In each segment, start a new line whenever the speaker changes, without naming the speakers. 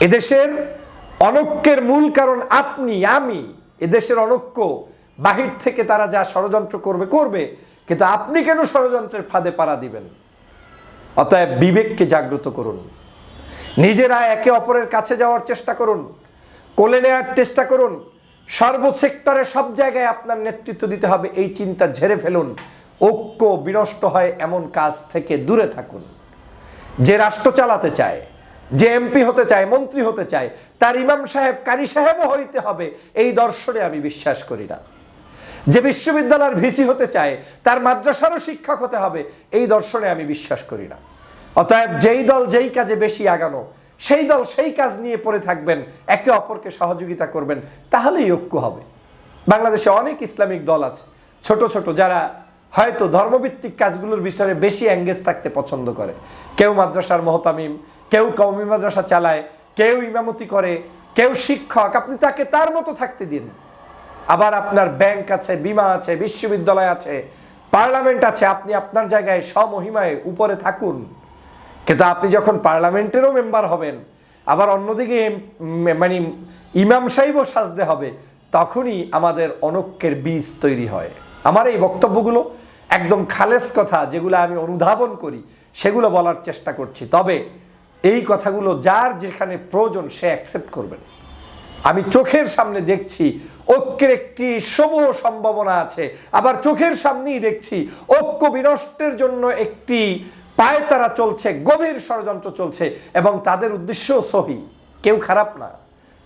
এদেশের অনৈক্যের মূল কারণ আপনি, আমি। এদেশের অনৈক্য, বাহির থেকে তারা যা ষড়যন্ত্র করবে করবে, কিন্তু আপনি কেন ষড়যন্ত্রের ফাঁদে পাড়া দিবেন? অতএব বিবেককে জাগ্রত করুন। নিজেরা একে অপরের কাছে যাওয়ার চেষ্টা করুন। কোলে নেওয়ার চেষ্টা করুন। সর্বসেক্টরে সব জায়গায় আপনার নেতৃত্ব দিতে হবে, এই চিন্তা ঝেড়ে ফেলুন। ঐক্য বিনষ্ট হয় এমন কাজ থেকে দূরে থাকুন। যে রাষ্ট্র চালাতে চায় যে এমপি হতে চায়, মন্ত্রী হতে চায়, তার ইমাম সাহেব, কারি সাহেবও হইতে হবে। এই দর্শনে আমি বিশ্বাস করি না। যে বিশ্ববিদ্যালয়ের ভিসি হতে চায়, তার মাদ্রাসারও শিক্ষক হতে হবে, এই দর্শনে আমি বিশ্বাস করি না। অতএব যেই দল যেই কাজে বেশি আগানো, সেই দল সেই কাজ নিয়ে পড়ে থাকবেন, একে অপরকে সহযোগিতা করবেন, তাহলেই ঐক্য হবে। বাংলাদেশে অনেক ইসলামিক দল আছে, ছোট ছোট, যারা হয়তো ধর্মভিত্তিক কাজগুলোর বিষয়ে বেশি অ্যাঙ্গেজ থাকতে পছন্দ করে। কেউ মাদ্রাসার মহতামিম কেউ কৌমি মাদ্রাসা চালায়, কেউ ইমামতি করে, কেউ শিক্ষক, আপনি তাকে তার মতো থাকতে দিন। আবার আপনার ব্যাংক আছে, বিমা আছে, বিশ্ববিদ্যালয় আছে, পার্লামেন্ট আছে, আপনি আপনার জায়গায় স্বমহিমায় উপরে থাকুন। কিন্তু আপনি যখন পার্লামেন্টেরও মেম্বার হবেন, আবার অন্যদিকে মানে ইমাম সাহেবও সাজতে হবে, তখনই আমাদের অনক্যের বীজ তৈরি হয়। আমার এই বক্তব্যগুলো একদম খালেস কথা, যেগুলো আমি অনুধাবন করি, সেগুলো বলার চেষ্টা করছি। তবে এই কথাগুলো যার যেখানে প্রয়োজন সে অ্যাকসেপ্ট করবেন। আমি চোখের সামনে দেখছি, ঐক্যের একটি সমূহ সম্ভাবনা আছে। আবার চোখের সামনেই দেখছি, ঐক্য বিনষ্টের জন্য একটি পায়তারা চলছে, গভীর ষড়যন্ত্র চলছে এবং তাদের উদ্দেশ্যও সহি। কেউ খারাপ না।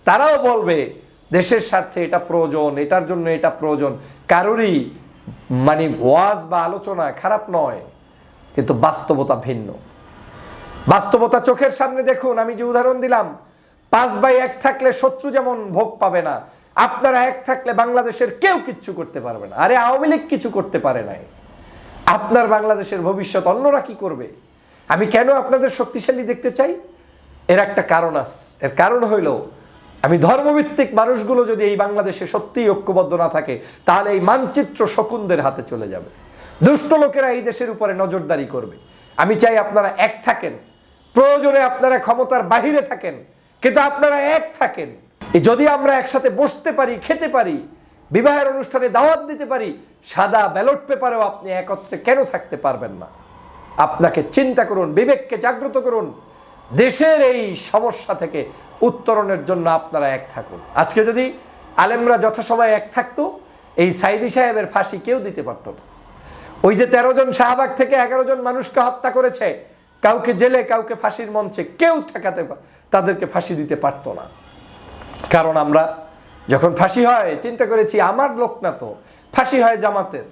তারাও বলবে, দেশের স্বার্থে এটা প্রয়োজন, এটার জন্য এটা প্রয়োজন। কারোরই মানে ওয়াজ বা আলোচনা খারাপ নয়, কিন্তু বাস্তবতা ভিন্ন। বাস্তবতা চোখের সামনে দেখুন, আমি যে উদাহরণ দিলাম, পাঁচ বাই এক থাকলে শত্রু যেমন ভোগ পাবে না, আপনারা এক থাকলে বাংলাদেশের কেউ কিচ্ছু করতে পারবে না। আরে আওয়ামী লীগ কিছু করতে পারে নাই। আপনার বাংলাদেশের ভবিষ্যৎ অন্যরা কি করবে? আমি কেন আপনাদের শক্তিশালী দেখতে চাই? এর একটা কারণ আছে এর কারণ হইল, আমি ধর্মভিত্তিক মানুষগুলো যদি এই বাংলাদেশে সত্যিই ঐক্যবদ্ধ না থাকে, তাহলে এই মানচিত্র শকুনদের হাতে চলে যাবে। দুষ্ট লোকেরা এই দেশের উপরে নজরদারি করবে। আমি চাই আপনারা এক থাকেন প্রয়োজনে আপনারা ক্ষমতার বাহিরে থাকেন, কিন্তু আপনারা এক থাকেন। যদি আমরা একসাথে বসতে পারি, খেতে পারি, বিবাহের অনুষ্ঠানে দাওয়াত দিতে পারি, সাদা ব্যালট পেপারেও আপনি একত্রে কেন থাকতে পারবেন না? আপনাকে চিন্তা করুন, বিবেককে জাগ্রত করুন। দেশের এই সমস্যা থেকে উত্তরণের জন্য আপনারা এক থাকুন। আজকে যদি আলেমরা যথাসময়ে এক থাকতো, এই সাইদি সাহেবের ফাঁসি কেউ দিতে পারত না। ওই যে তেরো জন শাহবাগ থেকে এগারো জন মানুষকে হত্যা করেছে কাউকে জেলে, কাউকে ফাঁসির মঞ্চে কেউ ঠেকাতে তাদেরকে ফাঁসি দিতে পারতো না। কারণ আমরা যখন ফাঁসি হয়, চিন্তা করেছি আমার লোক না তো। ফাঁসি হয় জামাতের।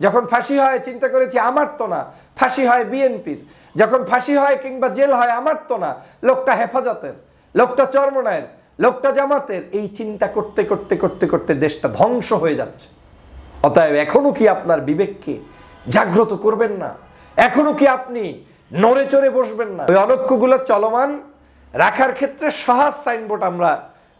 যখন ফাঁসি হয়, চিন্তা করেছি আমার তো না। ফাঁসি হয় বিএনপির। যখন ফাঁসি হয় কিংবা জেল হয়, আমার তো না। লোকটা হেফাজতের, লোকটা চরমনায়ের, লোকটা জামাতের। এই চিন্তা করতে করতে করতে করতে দেশটা ধ্বংস হয়ে যাচ্ছে। অতএব এখনও কি আপনার বিবেককে জাগ্রত করবেন না? এখনও কি আপনি নড়ে চড়ে বসবেন না। ওই অনৈক্যগুলো চলমান রাখার ক্ষেত্রে সহজ সাইনবোর্ড আমরা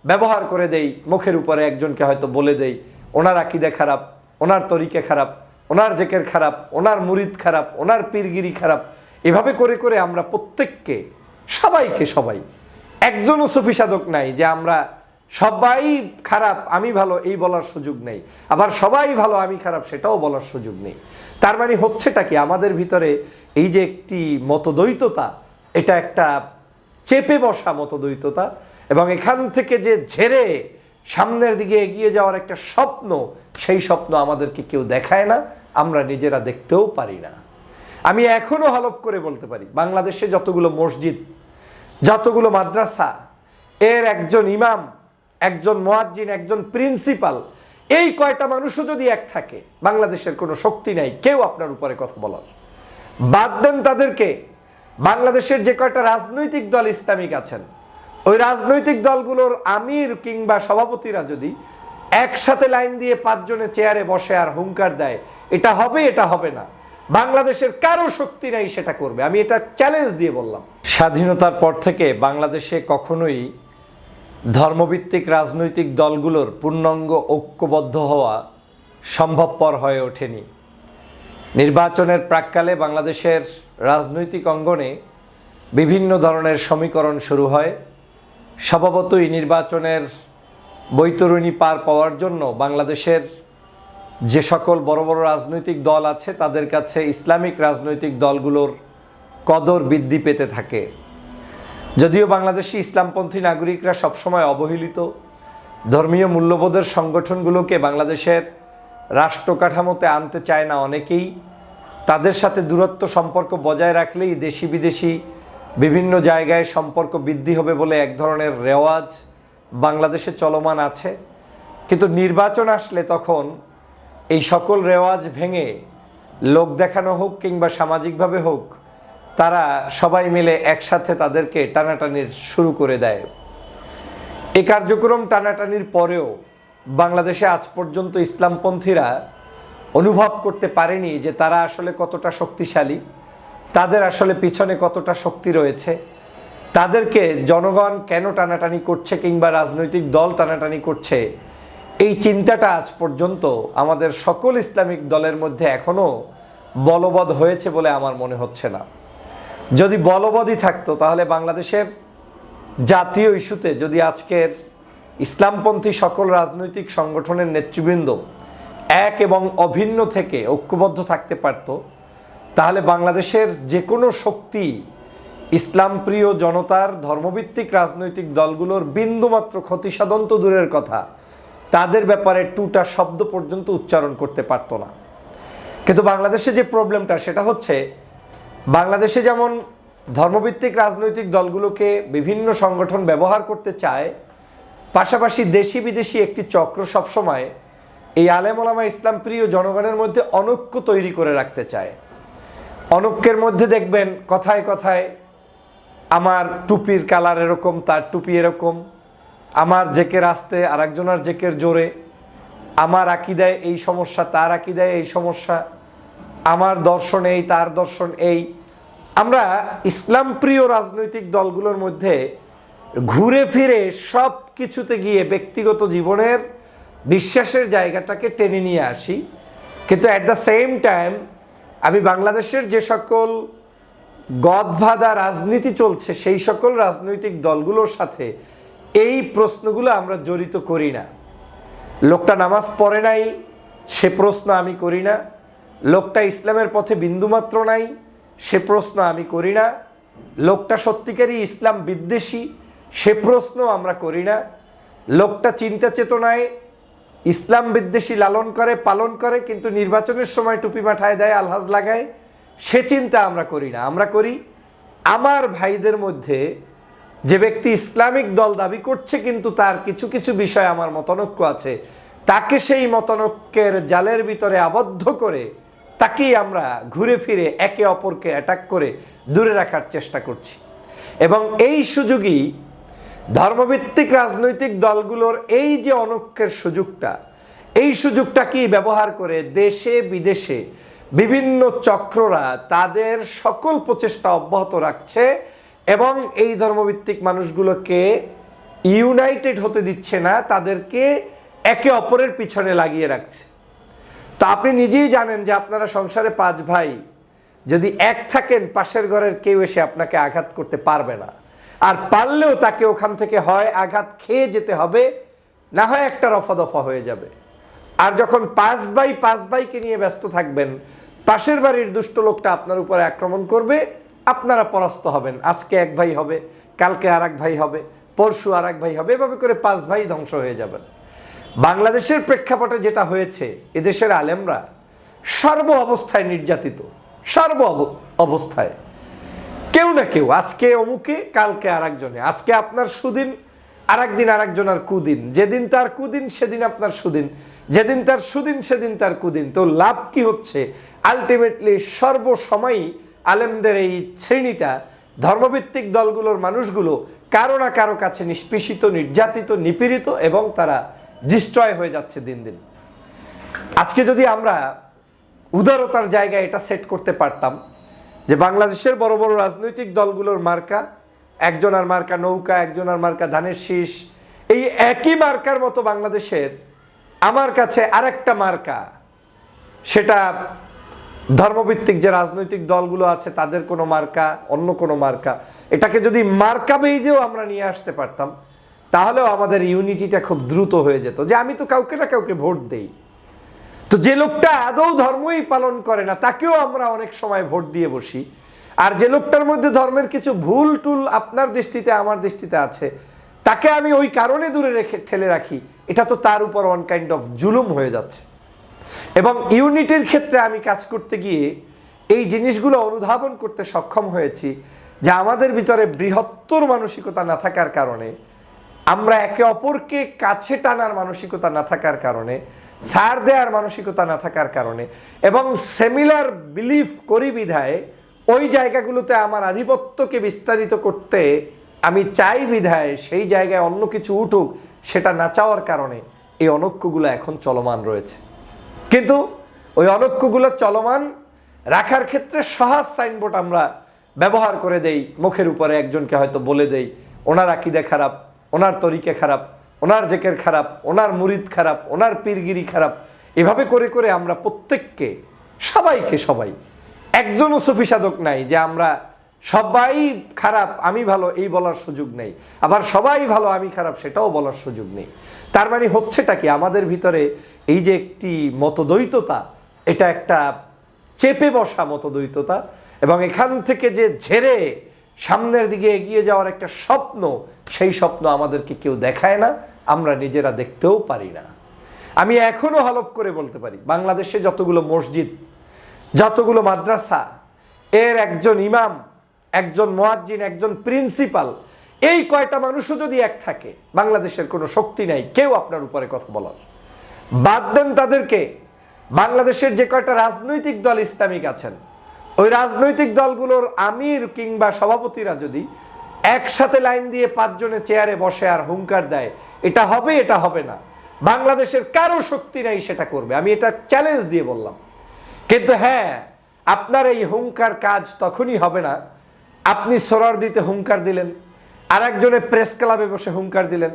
ব্যবহার করে দেই। মুখের উপরে একজনকে হয়তো বলে দেই, ওনার আকিদে খারাপ, ওনার তরিকে খারাপ, ওনার জেকের খারাপ, ওনার মুরিদ খারাপ, ওনার পীরগিরি খারাপ। এভাবে করে করে আমরা প্রত্যেককে, সবাইকে সবাই, একজনও সুফি সাধক নাই যে আমরা সবাই খারাপ, আমি ভালো, এই বলার সুযোগ নেই। আবার সবাই ভালো, আমি খারাপ, সেটাও বলার সুযোগ নেই। তার মানে হচ্ছেটা কি? আমাদের ভিতরে এই যে একটি মতদ্বৈততা, এটা একটা চেপে বসা মতদ্বৈততা এবং এখান থেকে যে ঝেড়ে সামনের দিকে এগিয়ে যাওয়ার একটা স্বপ্ন, সেই স্বপ্ন আমাদেরকে কেউ দেখায় না, আমরা নিজেরা দেখতেও পারি না। আমি এখনও হলপ করে বলতে পারি, বাংলাদেশে যতগুলো মসজিদ, যতগুলো মাদ্রাসা, এর একজন ইমাম একজন মোয়াজ্জিন, একজন প্রিন্সিপাল, এই কয়টা মানুষও যদি এক থাকে, বাংলাদেশের কোনো শক্তি নাই, কেউ আপনার উপরে কথা বলার। বাদ দেন তাদেরকে, বাংলাদেশের যে কয়টা রাজনৈতিক দল ইসলামিক আছেন, ওই রাজনৈতিক দলগুলোর আমির কিংবা সভাপতিরা যদি একসাথে লাইন দিয়ে পাঁচজনে চেয়ারে বসে আর হুঙ্কার দেয়, এটা হবে এটা হবে না। বাংলাদেশের কারও শক্তি নাই সেটা করবে। আমি এটা চ্যালেঞ্জ দিয়ে বললাম। স্বাধীনতার পর থেকে বাংলাদেশে কখনোই ধর্মভিত্তিক রাজনৈতিক দলগুলোর পূর্ণাঙ্গ ঐক্যবদ্ধ হওয়া সম্ভবপর হয়ে ওঠেনি। নির্বাচনের প্রাককালে বাংলাদেশের রাজনৈতিক অঙ্গনে বিভিন্ন ধরনের সমীকরণ শুরু হয়। স্বভাবতই নির্বাচনের বৈতরণী পার পাওয়ার জন্য বাংলাদেশের যে সকল বড় বড় রাজনৈতিক দল আছে, তাদের কাছে ইসলামিক রাজনৈতিক দলগুলোর কদর বৃদ্ধি পেতে থাকে। যদিও বাংলাদেশি ইসলামপন্থী নাগরিকরা সবসময় অবহেলিত, ধর্মীয় মূল্যবোধের সংগঠনগুলোকে বাংলাদেশের রাষ্ট্র কাঠামোতে আনতে চায় না অনেকেই, তাদের সাথে দূরত্ব সম্পর্ক বজায় রাখলেই দেশি বিদেশি বিভিন্ন জায়গায় সম্পর্ক বৃদ্ধি হবে বলে এক ধরনের রেওয়াজ বাংলাদেশে চলমান আছে। কিন্তু নির্বাচন আসলে তখন এই সকল রেওয়াজ ভেঙে লোক দেখানো হোক কিংবা সামাজিকভাবে হোক তারা সবাই মিলে একসাথে তাদেরকে টানাটানির শুরু করে দেয়। এ কার্যক্রম টানাটানির পরেও বাংলাদেশে আজ পর্যন্ত ইসলামপন্থীরা অনুভব করতে পারেনি যে তারা আসলে কতটা শক্তিশালী, তাদের আসলে পিছনে কতটা শক্তি রয়েছে, তাদেরকে জনগণ কেন টানাটানি করছে কিংবা রাজনৈতিক দল টানাটানি করছে, এই চিন্তাটা আজ পর্যন্ত আমাদের সকল ইসলামিক দলের মধ্যে এখনও বলবৎ হয়েছে বলে আমার মনে হচ্ছে না। যদি বলবৎই থাকতো, তাহলে বাংলাদেশের জাতীয় ইস্যুতে যদি আজকের ইসলামপন্থী সকল রাজনৈতিক সংগঠনের নেতৃবৃন্দ এক এবং অভিন্ন থেকে ঐক্যবদ্ধ থাকতে পারত, তাহলে বাংলাদেশের যে কোনো শক্তি ইসলামপ্রিয় জনতার ধর্মভিত্তিক রাজনৈতিক দলগুলোর বিন্দুমাত্র ক্ষতিসাধন তো দূরের কথা, তাদের ব্যাপারে টুটা শব্দ পর্যন্ত উচ্চারণ করতে পারতো না। কিন্তু বাংলাদেশে যে প্রবলেমটা, সেটা হচ্ছে বাংলাদেশে যেমন ধর্মভিত্তিক রাজনৈতিক দলগুলোকে বিভিন্ন সংগঠন ব্যবহার করতে চায়, পাশাপাশি দেশি বিদেশি একটি চক্র সবসময় এই আলেমলামা ইসলাম প্রিয় জনগণের মধ্যে অনৈক্য তৈরি করে রাখতে চায়। অনৈক্যের মধ্যে দেখবেন কথায় কথায়, আমার টুপির কালার এরকম, তার টুপি এরকম, আমার জেকের আসতে আর একজনের জেকের জোরে, আমার আকিদায় এই সমস্যা, তার আকিদায় এই সমস্যা, আমার দর্শন এই, তার দর্শন এই। আমরা ইসলাম প্রিয় রাজনৈতিক দলগুলোর মধ্যে ঘুরে ফিরে সব কিছুতে গিয়ে ব্যক্তিগত জীবনের বিশ্বাসের জায়গাটাকে টেনে নিয়ে আসি। কিন্তু অ্যাট দ্য সেম টাইম আমি বাংলাদেশের যে সকল গদভাদা রাজনীতি চলছে, সেই সকল রাজনৈতিক দলগুলোর সাথে এই প্রশ্নগুলো আমরা জড়িত করি না। লোকটা নামাজ পড়ে নাই, সে প্রশ্ন আমি করি না। লোকটা ইসলামের পথে বিন্দুমাত্র নাই সে প্রশ্ন আমি করি না। লোকটা সত্যিকারই ইসলাম বিদ্বেষী, সে প্রশ্ন আমরা করি না। লোকটা চিন্তা চেতনায় ইসলাম বিদ্বেষী লালন করে, পালন করে, কিন্তু নির্বাচনের সময় টুপি মাঠায় দেয়, আলহাজ লাগায়। সে চিন্তা আমরা করি না। আমরা করি, আমার ভাইদের মধ্যে যে ব্যক্তি ইসলামিক দল দাবি করছে, কিন্তু তার কিছু কিছু বিষয় আমার মতনৈক্য আছে। তাকে সেই মতনৈক্যের জালের ভিতরে আবদ্ধ করে তাকেই আমরা ঘুরে ফিরে একে অপরকে অ্যাটাক করে দূরে রাখার চেষ্টা করছি। এবং এই সুযোগই ধর্মভিত্তিক রাজনৈতিক দলগুলোর এই যে অনৈক্যের সুযোগটা, এই সুযোগটাকেই ব্যবহার করে দেশে বিদেশে বিভিন্ন চক্ররা তাদের সকল প্রচেষ্টা অব্যাহত রাখছে এবং এই ধর্মভিত্তিক মানুষগুলোকে ইউনাইটেড হতে দিচ্ছে না, তাদেরকে একে অপরের পিছনে লাগিয়ে রাখছে। তো আপনি নিজেই জানেন যে আপনারা সংসারে পাঁচ ভাই। যদি এক থাকেন, পাশের ঘরের কেউ এসে আপনাকে আঘাত করতে পারবে না। আর পারলেও তাকে ওখান থেকে হয় আঘাত খেয়ে যেতে হবে, না হয় একটা রফা দফা হয়ে যাবে। আর যখন পাঁচ ভাই পাঁচ ভাইকে নিয়ে ব্যস্ত থাকবেন, পাশের বাড়ির দুষ্ট লোকটা আপনার উপরে আক্রমণ করবে, আপনারা পরাস্ত হবেন। আজকে এক ভাই হবে, কালকে আর ভাই হবে, পরশু আর ভাই হবে, এভাবে করে পাঁচ ভাই ধ্বংস হয়ে যাবেন। বাংলাদেশের প্রেক্ষাপটে যেটা হয়েছে, এদেশের আলেমরা সর্ব অবস্থায় নির্যাতিত, সর্ব অব- অবস্থায়। কেউ না কেউ, আজকে অমুকে, কালকে আর একজনে আজকে আপনার সুদিন আর একদিন আর একজনের কুদিন। যেদিন তার কুদিন, সেদিন আপনার সুদিন। যেদিন তার সুদিন, সেদিন তার কুদিন। তো লাভ কি হচ্ছে? আলটিমেটলি সর্বসময়ই আলেমদের এই শ্রেণীটা, ধর্মভিত্তিক দলগুলোর মানুষগুলো কারও না কারও কাছে নিষ্পেষিত, নির্যাতিত, নিপীড়িত এবং তারা ডিস্ট্রয় হয়ে যাচ্ছে দিন দিন। আজকে যদি আমরা উদারতার জায়গায় এটা সেট করতে পারতাম, যে বাংলাদেশের বড় বড় রাজনৈতিক দলগুলোর মার্কা, একজনের মার্কা নৌকা, একজনের মার্কা ধানের শীষ, এই একই মার্কার মতো বাংলাদেশের আমার কাছে আরেকটা মার্কা, সেটা ধর্মভিত্তিক যে রাজনৈতিক দলগুলো আছে, তাদের কোনো মার্কা, অন্য কোনো মার্কা, এটাকে যদি মার্কা বেইজেও আমরা নিয়ে আসতে পারতাম তাহলেও আমাদের ইউনিটিটা খুব দ্রুত হয়ে যেত যে আমি তো কাউকে না কাউকে ভোট দেই। তো যে লোকটা আদৌ ধর্মই পালন করে না, তাকেও আমরা অনেক সময় ভোট দিয়ে বসি। আর যে লোকটার মধ্যে ধর্মের কিছু ভুল টুল আপনার দৃষ্টিতে, আমার দৃষ্টিতে আছে, তাকে আমি ওই কারণে দূরে রেখে ঠেলে রাখি, এটা তো তার উপর ওয়ান কাইন্ড অফ জুলুম হয়ে যাচ্ছে। এবং ইউনিটির ক্ষেত্রে আমি কাজ করতে গিয়ে এই জিনিসগুলো অনুধাবন করতে সক্ষম হয়েছি যে আমাদের ভিতরে বৃহত্তর মানসিকতা না থাকার কারণে আমরা একে অপরকে কাছে টানার মানসিকতা না থাকার কারণে, ছাড় দেওয়ার মানসিকতা না থাকার কারণে এবং সেমিলার বিলিফ করি বিধায় ওই জায়গাগুলোতে আমার আধিপত্যকে বিস্তারিত করতে আমি চাই বিধায় সেই জায়গায় অন্য কিছু উঠুক, সেটা না চাওয়ার কারণে এই অনৈক্যগুলো এখন চলমান রয়েছে। কিন্তু ওই অনৈক্যগুলো চলমান রাখার ক্ষেত্রে সহজ সাইনবোর্ড আমরা ব্যবহার করে দেই, মুখের উপরে একজনকে হয়তো বলে দেই, ওনার আকিদে খারাপ। ওনার তরিকে খারাপ, ওনার জেকের খারাপ, ওনার মুরিদ খারাপ, ওনার পীরগিরি খারাপ। এভাবে করে করে আমরা প্রত্যেককে, সবাইকে সবাই, একজনও সুফি সাধক নাই যে আমরা সবাই খারাপ, আমি ভালো, এই বলার সুযোগ নেই। আবার সবাই ভালো, আমি খারাপ, সেটাও বলার সুযোগ নেই। তার মানে হচ্ছেটা কি? আমাদের ভিতরে এই যে একটি মতদ্বৈততা, এটা একটা চেপে বসা মতদ্বৈততা, এবং এখান থেকে যে ঝেড়ে সামনের দিকে এগিয়ে যাওয়ার একটা স্বপ্ন, সেই স্বপ্ন আমাদেরকে কেউ দেখায় না, আমরা নিজেরা দেখতেও পারি না। আমি এখনও হলপ করে বলতে পারি, বাংলাদেশে যতগুলো মসজিদ, যতগুলো মাদ্রাসা, এর একজন ইমাম, একজন মোয়াজ্জিন, একজন প্রিন্সিপাল, এই কয়টা মানুষও যদি এক থাকে, বাংলাদেশের কোনো শক্তি নাই, কেউ আপনার উপরে কথা বলার। বাদ দেন তাদেরকে, বাংলাদেশের যে কয়টা রাজনৈতিক দল ইসলামিক আছেন ওই রাজনৈতিক দলগুলোর আমির কিংবা সভাপতিরা যদি একসাথে লাইন দিয়ে পাঁচজনে চেয়ারে বসে আর হুঙ্কার দেয়, এটা হবে এটা হবে না। বাংলাদেশের কারও শক্তি নাই, সেটা করবে। আমি এটা চ্যালেঞ্জ দিয়ে বললাম। কিন্তু হ্যাঁ আপনার এই হুঙ্কার কাজ তখনই হবে না। আপনি সোরার দিতে হুঙ্কার দিলেন আর একজনে প্রেস ক্লাবে বসে হুঙ্কার দিলেন।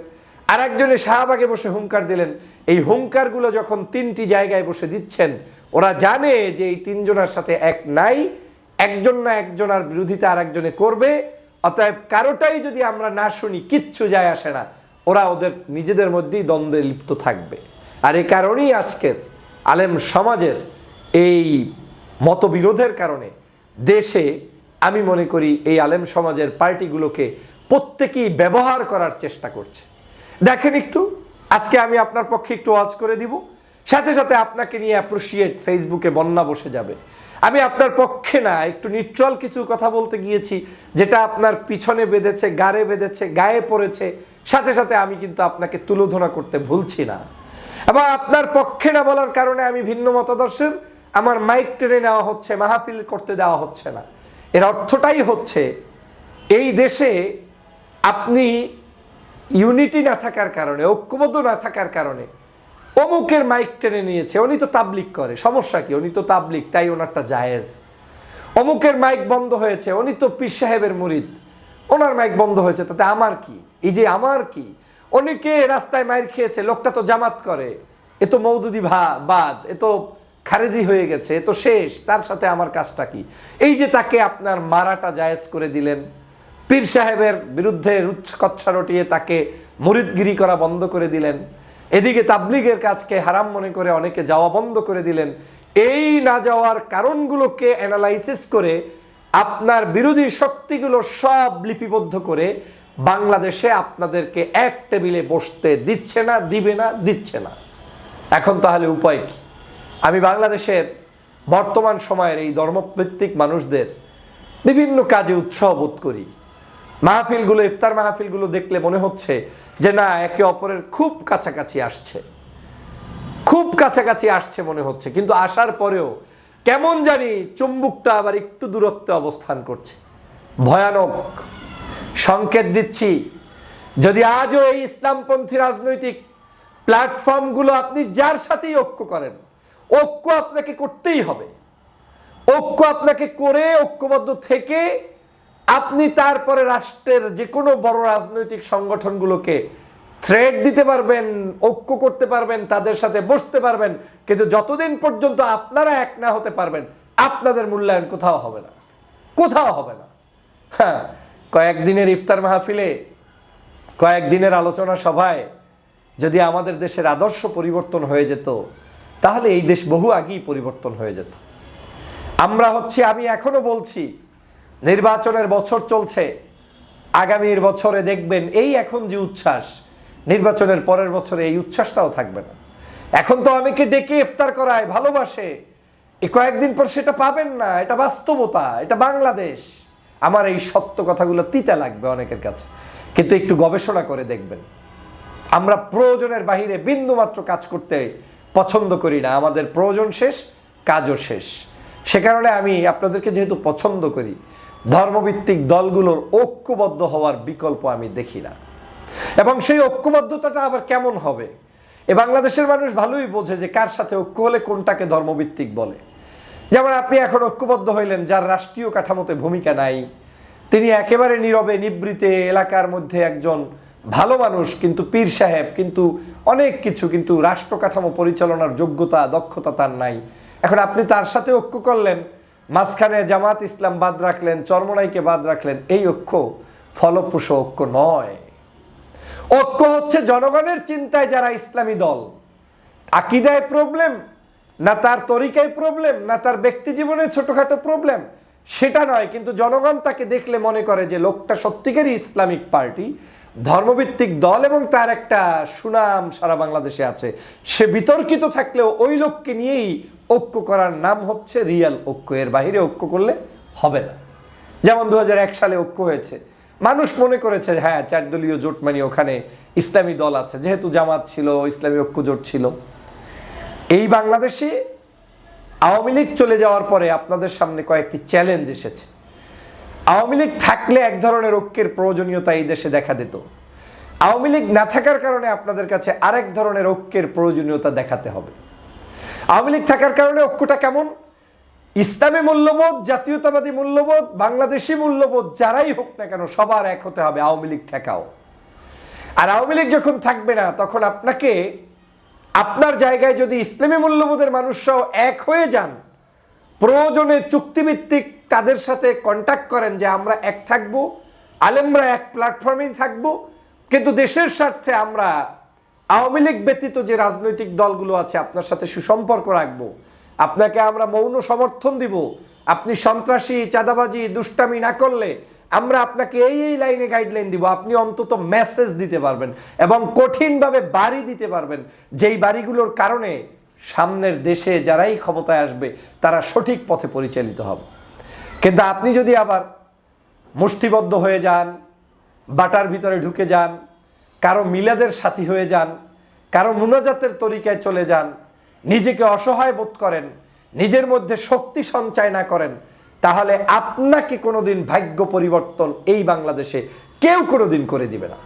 আর একজনে শাহবাগে বসে হুঙ্কার দিলেন। এই হুঙ্কারগুলো যখন তিনটি জায়গায় বসে দিচ্ছেন, ওরা জানে যে এই তিনজনের সাথে এক নাই, একজন না একজনের বিরোধিতা আর একজনে করবে। অতএব কারোটাই যদি আমরা না শুনি, কিচ্ছু যায় আসে না। ওরা ওদের নিজেদের মধ্যেই দ্বন্দ্বে লিপ্ত থাকবে। আর এই কারণেই আজকের আলেম সমাজের এই মতবিরোধের কারণে দেশে আমি মনে করি এই আলেম সমাজের পার্টিগুলোকে প্রত্যেকেই ব্যবহার করার চেষ্টা করছে। দেখেন একটু, আজকে আমি আপনার পক্ষে একটু ওয়াজ করে দিব। সাথে সাথে আপনাকে নিয়ে অ্যাপ্রিসিয়েট ফেসবুকে বন্যা বসে যাবে। আমি আপনার পক্ষে না, একটু নিট্রল কিছু কথা বলতে গিয়েছি, যেটা আপনার পিছনে বেঁধেছে, গাড়ে বেঁধেছে, গায়ে পড়েছে। সাথে সাথে আমি কিন্তু আপনাকে তুলোধনা করতে ভুলছি না। এবং আপনার পক্ষে না বলার কারণে আমি ভিন্ন মতাদর্শের, আমার মাইক টেনে নেওয়া হচ্ছে, মাহফিল করতে দেওয়া হচ্ছে না। এর অর্থটাই হচ্ছে, এই দেশে আপনি ইউনিটি না থাকার কারণে, ঐক্যবদ্ধ না থাকার কারণে অমুকের মাইক টেনে নিয়েছে, উনি তো তাবলিক করে, সমস্যা কি? উনি তো তাবলিক, তাই ওনারটা জায়েজ। অমুকের মাইক বন্ধ হয়েছে, উনি তো পীর সাহেবের মুরিদ, ওনার মাইক বন্ধ হয়েছে, তাতে আমার কি? এই যে আমার কি? অনেকে রাস্তায় মাইর খেয়েছে, লোকটা তো জামাত করে, এ তো মৌদুদি ভা, বাদ, এ তো খারেজি হয়ে গেছে, এ তো শেষ, তার সাথে আমার কাজটা কি? এই যে তাকে আপনার মারাটা জায়েজ করে দিলেন পীর সাহেবের বিরুদ্ধে রুচ্ছকচ্ছা রটিয়ে তাকে মুরিদগিরি করা বন্ধ করে দিলেন। এদিকে তাবলিগের কাজকে হারাম মনে করে অনেকে যাওয়া বন্ধ করে দিলেন। এই না যাওয়ার কারণগুলোকে অ্যানালাইসিস করে আপনার বিরোধী শক্তিগুলো সব লিপিবদ্ধ করে বাংলাদেশে আপনাদেরকে এক টেবিলে বসতে দিচ্ছে না, দিবে না, দিচ্ছে না। এখন তাহলে উপায় কি? আমি বাংলাদেশের বর্তমান সময়ের এই ধর্মভিত্তিক মানুষদের বিভিন্ন কাজে উৎসাহ বোধ করি। মাহফিলগুলো, ইফতার মাহফিলগুলো দেখলে মনে হচ্ছে যে না, একে অপরের খুব কাছাকাছি আসছে। খুব কাছাকাছি আসছে মনে হচ্ছে, কিন্তু আসার পরেও কেমন জানি চুম্বুকটা আবার একটু দূরত্বে অবস্থান করছে। ভয়ানক। সংকেত দিচ্ছি, যদি আজও এই ইসলামপন্থী রাজনৈতিক প্ল্যাটফর্মগুলো আপনি যার সাথেই ঐক্য করেন, ঐক্য আপনাকে করতেই হবে। ঐক্য আপনাকে করে ঐক্যবদ্ধ থেকে আপনি তারপরে রাষ্ট্রের যে কোনো বড় রাজনৈতিক সংগঠনগুলোকে থ্রেড দিতে পারবেন, ঐক্য করতে পারবেন, তাদের সাথে বসতে পারবেন, কিন্তু যতদিন পর্যন্ত আপনারা এক না হতে পারবেন, আপনাদের মূল্যায়ন কোথাও হবে না। কোথাও হবে না। হ্যাঁ কয়েকদিনের ইফতার মাহফিলে, কয়েকদিনের আলোচনা সভায় যদি আমাদের দেশের আদর্শ পরিবর্তন হয়ে যেত, তাহলে এই দেশ বহু আগেই পরিবর্তন হয়ে যেত। আমরা হচ্ছে, আমি এখনও বলছি নির্বাচনের বছর চলছে। আগামীর বছরে দেখবেন এই এখন যে উচ্ছ্বাস, নির্বাচনের পরের বছরে এই উচ্ছ্বাসটাও থাকবে না। এখন তো অনেকে ডেকে ইফতার করায়, ভালোবাসে। এই কয়েকদিন পর সেটা পাবেন না, এটা বাস্তবতা, এটা বাংলাদেশ। আমার এই সত্য কথাগুলো তিতা লাগবে অনেকের কাছে। কিন্তু একটু গবেষণা করে দেখবেন। আমরা প্রয়োজনের বাহিরে বিন্দুমাত্র কাজ করতে পছন্দ করি না। আমাদের প্রয়োজন শেষ, কাজও শেষ। সে কারণে আমি আপনাদেরকে যেহেতু পছন্দ করি ধর্মভিত্তিক দলগুলোর ঐক্যবদ্ধ হওয়ার বিকল্প আমি দেখি না। এবং সেই ঐক্যবদ্ধতাটা আবার কেমন হবে? এ বাংলাদেশের মানুষ ভালোই বোঝে যে কার সাথে ঐক্য হলে কোনটাকে ধর্মভিত্তিক বলে। যেমন আপনি এখন ঐক্যবদ্ধ হইলেন, যার রাষ্ট্রীয় কাঠামোতে ভূমিকা নাই। তিনি একেবারে নীরবে নিবৃতে এলাকার মধ্যে একজন ভালো মানুষ, কিন্তু পীর সাহেব, কিন্তু অনেক কিছু, কিন্তু রাষ্ট্র কাঠামো পরিচালনার যোগ্যতা, দক্ষতা তার নাই। এখন আপনি তার সাথে ঐক্য করলেন মাঝখানে জামাত ইসলাম বাদ রাখলেন, চরমনাইকে বাদ রাখলেন, এই ঐক্য ফলপ্রসূ ঐক্য নয়। ঐক্য হচ্ছে জনগণের চিন্তায় যারা ইসলামী দল। আকিদায় প্রবলেম না তার তরিকায় প্রবলেম না তার ব্যক্তি জীবনে ছোটোখাটো প্রবলেম সেটা নয়, কিন্তু জনগণ তাকে দেখলে মনে করে যে লোকটা সত্যিকারই ইসলামিক পার্টি ধর্মভিত্তিক দল এবং তার একটা সুনাম সারা বাংলাদেশে আছে। সে বিতর্কিত থাকলেও ওই লোককে নিয়েই ঐক্য করার নাম হচ্ছে রিয়াল ঐক্য। এর বাইরে ঐক্য করলে হবে না। যেমন দু হাজার এক সালে ঐক্য হয়েছে। মানুষ মনে করেছে হ্যাঁ চার দলীয় জোট মানে ওখানে ইসলামী দল আছে। যেহেতু জামাত ছিল, ইসলামী ঐক্য জোট ছিল। এই বাংলাদেশে আওয়ামী লীগ চলে যাওয়ার পরে আপনাদের সামনে কয়েকটি চ্যালেঞ্জ এসেছে। আওয়ামী লীগ থাকলে এক ধরনের ঐক্যের প্রয়োজনীয়তা এই দেশে দেখা দিত। আওয়ামী লীগ না থাকার কারণে আপনাদের কাছে আরেক ধরনের ঐক্যের প্রয়োজনীয়তা দেখাতে হবে। আওয়ামী লীগ থাকার কারণে ঐক্যটা কেমন? ইসলামী মূল্যবোধ, জাতীয়তাবাদী মূল্যবোধ, বাংলাদেশি মূল্যবোধ, যারাই হোক না কেন সবার এক হতে হবে আওয়ামী লীগ ঠেকাও। আর আওয়ামী লীগ যখন থাকবে না, তখন আপনাকে আপনার জায়গায় যদি ইসলামী মূল্যবোধের মানুষরাও এক হয়ে যান, প্রয়োজনে চুক্তিভিত্তিক তাদের সাথে কন্ট্যাক্ট করেন যে আমরা এক থাকব, আলেমরা এক প্ল্যাটফর্মেই থাকব, কিন্তু দেশের স্বার্থে আমরা আওয়ামী লীগ ব্যতীত যে রাজনৈতিক দলগুলো আছে আপনার সাথে সুসম্পর্ক রাখব। আপনাকে আমরা মৌন সমর্থন দিব। আপনি সন্ত্রাসী, চাঁদাবাজি, দুষ্টামি না করলে আমরা আপনাকে এই এই লাইনে গাইডলাইন দিব। আপনি অন্তত মেসেজ দিতে পারবেন এবং কঠিনভাবে বাড়ি দিতে পারবেন। যেই বাড়িগুলোর কারণে সামনের দেশে যারাই ক্ষমতায় আসবে, তারা সঠিক পথে পরিচালিত হবে। কিন্তু আপনি যদি আবার মুষ্টিবদ্ধ হয়ে যান, বাটার ভিতরে ঢুকে যান, কারও মিলাদের সাথী হয়ে যান, কারও মুনাজাতের তরিকায় চলে যান, নিজেকে অসহায় বোধ করেন, নিজের মধ্যে শক্তি সঞ্চয় না করেন, তাহলে আপনাকে কোনোদিন ভাগ্য পরিবর্তন এই বাংলাদেশে কেউ কোনোদিন করে দিবে না।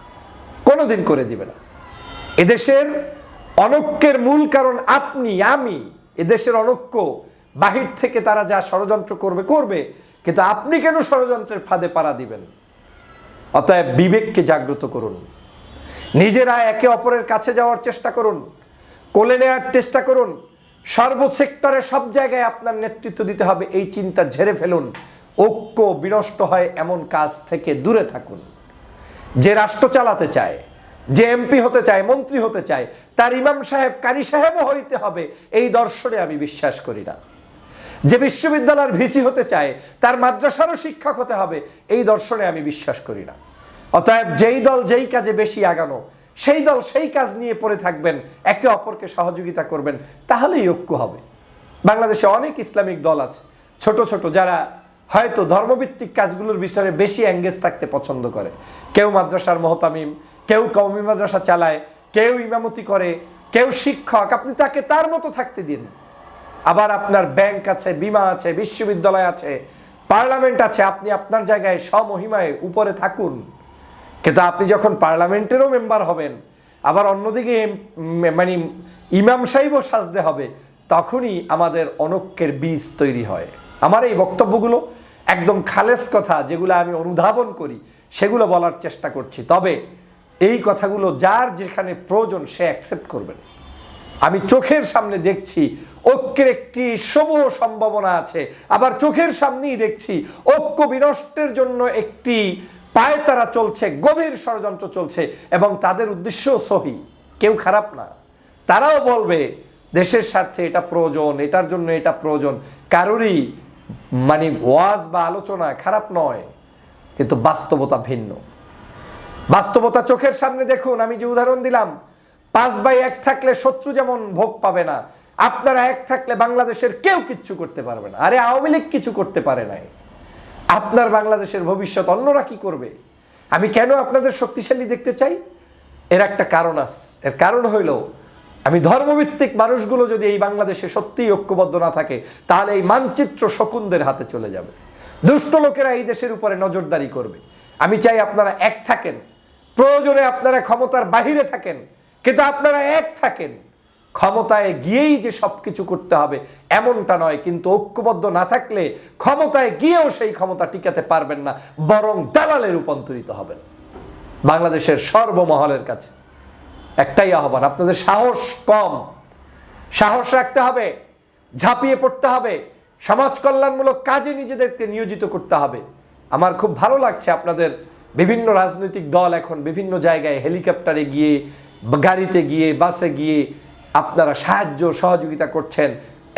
কোনোদিন করে দিবে না। এদেশের অনৈক্যের মূল কারণ আপনি, আমি, এদেশের অনৈক্য, বাহির থেকে তারা যা ষড়যন্ত্র করবে করবে কিন্তু আপনি কেন ষড়যন্ত্রের ফাঁদে পাড়া দিবেন? অতএব বিবেককে জাগ্রত করুন। নিজেরা একে অপরের কাছে যাওয়ার চেষ্টা করুন, কোলে নেওয়ার চেষ্টা করুন, সর্বসেক্টরে সব জায়গায় আপনার নেতৃত্ব দিতে হবে, এই চিন্তা ঝেড়ে ফেলুন, ঐক্য বিনষ্ট হয় এমন কাজ থেকে দূরে থাকুন। যে রাষ্ট্র চালাতে চায়, যে এমপি হতে চায়, মন্ত্রী হতে চায়, তার ইমাম সাহেব, কারি সাহেবও হইতে হবে, এই দর্শনে আমি বিশ্বাস করি না। যে বিশ্ববিদ্যালয়ের ভিসি হতে চায়, তার মাদ্রাসারও শিক্ষক হতে হবে, এই দর্শনে আমি বিশ্বাস করি না। অতএব যেই দল যেই কাজে বেশি আগানো, সেই দল সেই কাজ নিয়ে পড়ে থাকবেন, একে অপরকে সহযোগিতা করবেন, তাহলেই ঐক্য হবে। বাংলাদেশে অনেক ইসলামিক দল আছে, ছোট ছোট, যারা হয়তো ধর্মভিত্তিক কাজগুলোর বিষয়ে বেশি অ্যাঙ্গেজ থাকতে পছন্দ করে। কেউ মাদ্রাসার মহতামিম, কেউ কৌমি মাদ্রাসা চালায়, কেউ ইমামতি করে, কেউ শিক্ষক, আপনি তাকে তার মতো থাকতে দিন। আবার আপনার ব্যাংক আছে, বিমা আছে, বিশ্ববিদ্যালয় আছে, পার্লামেন্ট আছে, আপনি আপনার জায়গায় স্বমহিমায় উপরে থাকুন। কিন্তু আপনি যখন পার্লামেন্টেরও মেম্বার হবেন, আবার অন্যদিকে মানে ইমাম সাহেবও সাজতে হবে, তখনই আমাদের অনক্যের বীজ তৈরি হয়। আমার এই বক্তব্যগুলো একদম খালেস কথা যেগুলো আমি অনুধাবন করি, সেগুলো বলার চেষ্টা করছি। তবে এই কথাগুলো যার যেখানে প্রয়োজন সে অ্যাকসেপ্ট করবেন। আমি চোখের সামনে দেখছি ঐক্যের একটি শুভ সম্ভাবনা আছে। আবার চোখের সামনেই দেখছি, ঐক্য বিনষ্টের জন্য একটি পায়ে তারা চলছে, গভীর ষড়যন্ত্র চলছে এবং তাদের উদ্দেশ্য সহি। কেউ খারাপ না। তারাও বলবে, দেশের স্বার্থে এটা প্রয়োজন, এটার জন্য এটা প্রয়োজন। কারোরই মানে ওয়াজ বা আলোচনা খারাপ নয়, কিন্তু বাস্তবতা ভিন্ন। বাস্তবতা চোখের সামনে দেখুন, আমি যে উদাহরণ দিলাম, পাঁচ বাই এক থাকলে শত্রু যেমন ভোগ পাবে না আপনারা এক থাকলে বাংলাদেশের কেউ কিচ্ছু করতে পারবে না। আরে আওয়ামী লীগ কিছু করতে পারে নাই। আপনার বাংলাদেশের ভবিষ্যৎ অন্যরা কি করবে? আমি কেন আপনাদের শক্তিশালী দেখতে চাই? এর একটা কারণ আছে এর কারণ হইল, আমি ধর্মভিত্তিক মানুষগুলো যদি এই বাংলাদেশে সত্যিই ঐক্যবদ্ধ না থাকে, তাহলে এই মানচিত্র শকুনদের হাতে চলে যাবে। দুষ্ট লোকেরা এই দেশের উপরে নজরদারি করবে। আমি চাই আপনারা এক থাকেন। প্রয়োজনে আপনারা ক্ষমতার বাহিরে থাকেন, কিন্তু আপনারা এক থাকেন। ক্ষমতায় গিয়েই যে সব কিছু করতে হবে, এমনটা নয়। কিন্তু ঐক্যবদ্ধ না থাকলে ক্ষমতায় গিয়েও সেই ক্ষমতা টিকাতে পারবেন না, বরং দালালে রূপান্তরিত হবেন। বাংলাদেশের সর্বমহলের কাছে একটাই আহ্বান, আপনাদের সাহস কম। সাহস রাখতে হবে, ঝাঁপিয়ে পড়তে হবে, সমাজ কল্যাণমূলক কাজে নিজেদেরকে নিয়োজিত করতে হবে। আমার খুব ভালো লাগছে আপনাদের বিভিন্ন রাজনৈতিক দল এখন বিভিন্ন জায়গায় হেলিকপ্টারে গিয়ে, গাড়িতে গিয়ে, বাসে গিয়ে আপনারা সাহায্য সহযোগিতা করছেন।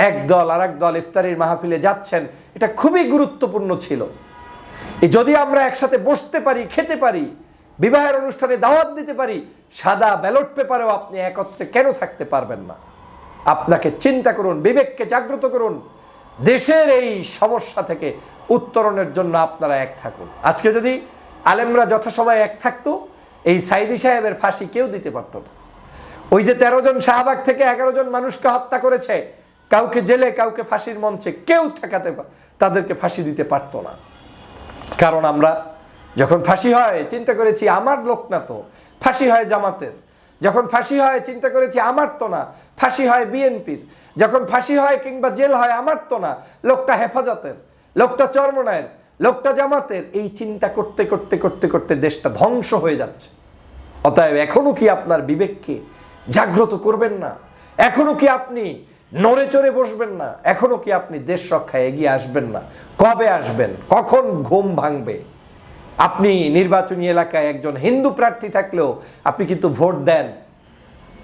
এক দল আর এক দল ইফতারির মাহফিলে যাচ্ছেন। এটা খুবই গুরুত্বপূর্ণ ছিল। যদি আমরা একসাথে বসতে পারি, খেতে পারি, বিবাহের অনুষ্ঠানে দাওয়াত দিতে পারি, সাদা ব্যালট পেপারেও আপনি একত্রে কেন থাকতে পারবেন না? আপনাকে চিন্তা করুন, বিবেককে জাগ্রত করুন। দেশের এই সমস্যা থেকে উত্তরণের জন্য আপনারা এক থাকুন। আজকে যদি আলেমরা যথাসময়ে এক থাকতো, এই সাইদি সাহেবের ফাঁসি কেউ দিতে পারত না। ওই যে তেরো জন শাহবাগ থেকে এগারো জন মানুষকে হত্যা করেছে, কাউকে জেলে, কাউকে ফাঁসির মঞ্চে, কেউ ঠেকাতে তাদেরকে ফাঁসি দিতে পারতো না। কারণ আমরা যখন ফাঁসি হয়, চিন্তা করেছি আমার লোক না তো, ফাঁসি হয় জামাতের। যখন ফাঁসি হয়, চিন্তা করেছি আমার তো না, ফাঁসি হয় বিএনপির। যখন ফাঁসি হয় কিংবা জেল হয় আমার তো না, লোকটা হেফাজতের, লোকটা চরমনায়ের, লোকটা জামাতের, এই চিন্তা করতে করতে করতে করতে দেশটা ধ্বংস হয়ে যাচ্ছে। অতএব এখনও কি আপনার বিবেককে জাগ্রত করবেন না। এখনও কি আপনি নড়ে চড়ে বসবেন না? এখনও কি আপনি দেশ রক্ষায় এগিয়ে আসবেন না? কবে আসবেন? কখন ঘুম ভাঙবে? আপনি নির্বাচনী এলাকায় একজন হিন্দু প্রার্থী থাকলেও আপনি কিন্তু ভোট দেন।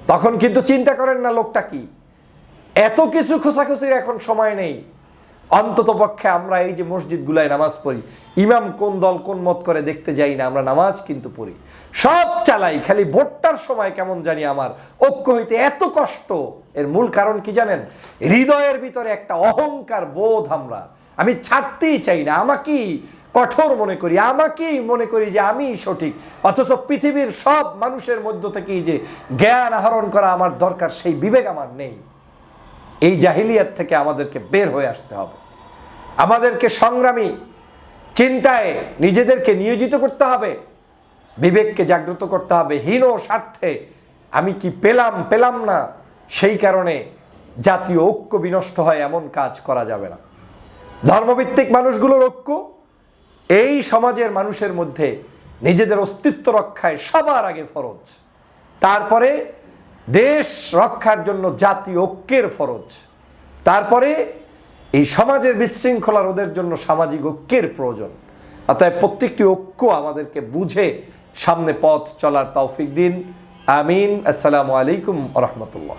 তখন কিন্তু চিন্তা করেন না লোকটা কি। এত কিছু খোঁচাখুচির এখন সময় নেই। অন্তত পক্ষে আমরা এই যে মসজিদগুলায় নামাজ পড়ি। ইমাম কোন দল কোন মত করে দেখতে যাই না, আমরা নামাজ কিন্তু পড়ি। সব চালাই, খালি ভোটটার সময় কেমন জানি আমার। ঐক্য হইতে এত কষ্ট, এর মূল কারণ কি জানেন? হৃদয়ের ভিতরে একটা অহংকার বোধ আমরা। আমি ছাড়তেই চাই না, আমাকেই কঠোর মনে করি, আমাকেই মনে করি যে আমি সঠিক। অথচ পৃথিবীর সব মানুষের মধ্য থেকেই যে জ্ঞান আহরণ করা আমার দরকার, সেই বিবেক আমার নেই। এই জাহিলিয়াত থেকে আমাদেরকে বের হয়ে আসতে হবে। আমাদেরকে সংগ্রামী, চিন্তায় নিজেদেরকে নিয়োজিত করতে হবে, বিবেককে জাগ্রত করতে হবে, হীন স্বার্থে। আমি কি পেলাম পেলাম না? সেই কারণে জাতীয় ঐক্য বিনষ্ট হয়, এমন কাজ করা যাবে না। ধর্মভিত্তিক মানুষগুলোর ঐক্য, এই সমাজের মানুষের মধ্যে নিজেদের অস্তিত্ব রক্ষায় সবার আগে ফরজ। তারপরে দেশ রক্ষার জন্য জাতি ঐক্যের ফরজ। তারপরে এই সমাজের বিশৃঙ্খলা রোধের জন্য সামাজিক ঐক্যের প্রয়োজন। অর্থাৎ প্রত্যেকটি ঐক্য আমাদেরকে বুঝে সামনে পথ চলার তৌফিক দিন। আমিন। আসসালামু আলাইকুম রহমতুল্লাহ।